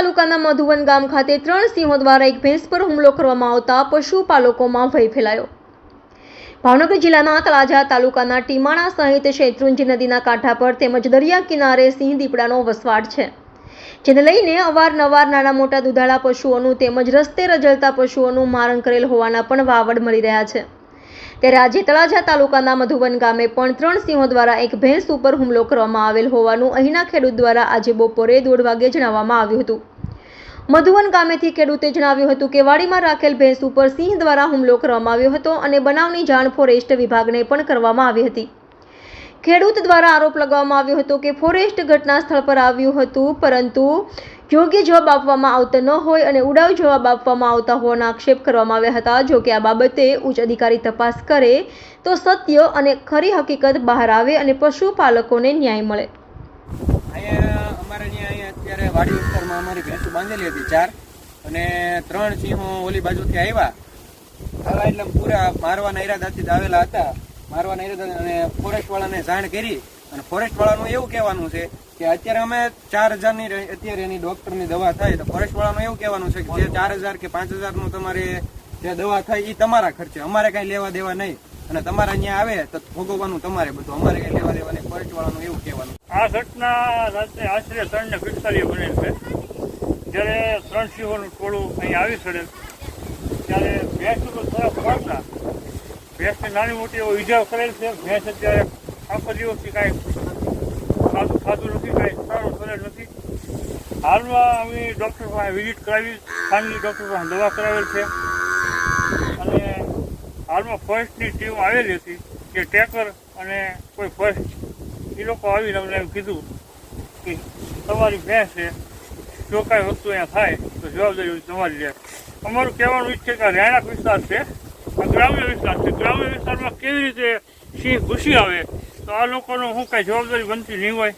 તાલુકાના મધુવન ગામ ખાતે ત્રણ સિંહો દ્વારા એક ભેંસ પર હુમલો કરવામાં આવતા પશુપાલકોમાં ભય ફેલાયો. ભાવનગર જિલ્લાના તળાજા તાલુકાના ટીમાણા સહિત શેત્રુંજી નદીના કાંઠા પર તેમજ દરિયા કિનારે સિંહ દીપડાનો વસવાટ છે. જેને લઈને અવારનવાર નાના મોટા દુધાળા પશુઓનું તેમજ રસ્તે રજળતા પશુઓનું મારણ કરેલ હોવાના પણ વાવડ મળી રહ્યા છે. ત્યારે આજે તળાજા તાલુકાના મધુવન ગામે પણ ત્રણ સિંહો દ્વારા એક ભેંસ ઉપર હુમલો કરવામાં આવેલ હોવાનું અહીંના ખેડૂત દ્વારા આજે બપોરે દોઢ વાગે જણાવવામાં આવ્યું હતું. મધુવન ગામેથી ખેડૂતે જણાવ્યું હતું કે વાડીમાં રાખેલ ભેંસ ઉપર સિંહ દ્વારા હુમલો કરવામાં આવ્યો હતો અને બનાવની જાણ ફોરેસ્ટ વિભાગને પણ કરવામાં આવી હતી. ખેડૂત દ્વારા આરોપ લગાવવામાં આવ્યો હતો કે ફોરેસ્ટ ઘટના સ્થળ પર આવ્યું હતું, પરંતુ યોગ્ય જવાબ આપવામાં આવતો ન હોય અને ઉડાવ જવાબ આપવામાં આવતા હોવાના આક્ષેપ કરવામાં આવ્યા હતા. જો કે આ બાબતે ઉચ્ચ અધિકારી તપાસ કરે તો સત્ય અને ખરી હકીકત બહાર આવે અને પશુપાલકોને ન્યાય મળે અહીંયા અમારે અહીંયા અહીંયા અત્યારે વાડી વિસ્તારમાં અમારી ભેંસો બાંધેલી હતી ચાર અને ત્રણ સિંહો ઓલી બાજુથી આવ્યા. આવ્યા એટલે પૂરા મારવાના ઈરાદાથી જ આવેલા હતા. મારવાના ઈરાદા અને ફોરેસ્ટ વાળાને જાણ કરી અને ફોરેસ્ટ વાળાનું એવું કહેવાનું છે કે અત્યારે અમે ચાર હજારની અત્યારે એની ડૉક્ટરની દવા થાય તો ફોરેસ્ટ વાળાનું એવું કહેવાનું છે કે જે ચાર હજાર કે પાંચ હજારનું તમારે જે દવા થાય એ તમારા ખર્ચે. અમારે કાંઈ લેવા દેવા નહીં. અને તમારા અહીંયા આવે તો ભોગવવાનું તમારે બધું. અમારે કઈ લેવા દેવા નહીં. ફોરેસ્ટ વાળાનું એવું કહેવાનું આ ઘટના રાત્રે આશરે ત્રણ ને પિસ્તાલીસ બનેલ છે. જ્યારે ત્રણ સિંહોનું ટોળું અહીં આવી ચડેલ ત્યારે ભેંસ ઉપર થોડા પહોંચતા ભેંસને નાની મોટી એવો ઈજાઓ કરેલ છે. ભેંસ અત્યારે આખો દિવસથી કાંઈ ખાધું ખાધું નથી, કાંઈ સારું કરેલ નથી. હાલમાં અમે ડૉક્ટર પાસે વિઝિટ કરાવી, ખાનગી ડૉક્ટર પાસે દવા કરાવેલ છે. અને હાલમાં ફર્સ્ટની ટીમ આવેલી હતી કે ટેકર અને કોઈ ફર્સ્ટ એ લોકો આવીને અમને એમ કીધું કે તમારી ભેંસ છે, જો કાંઈ વસ્તુ અહીંયા થાય, તો જવાબદારી તમારી લે અમારું કહેવાનું ઈચ્છે કે રહેણાંક વિસ્તાર છે ગ્રામ્ય વિસ્તાર છે. ગ્રામ્ય વિસ્તારમાં કેવી રીતે સિંહ ઘૂસી આવે, તો આ લોકોનું શું કાંઈ જવાબદારી બનતી નહીં હોય.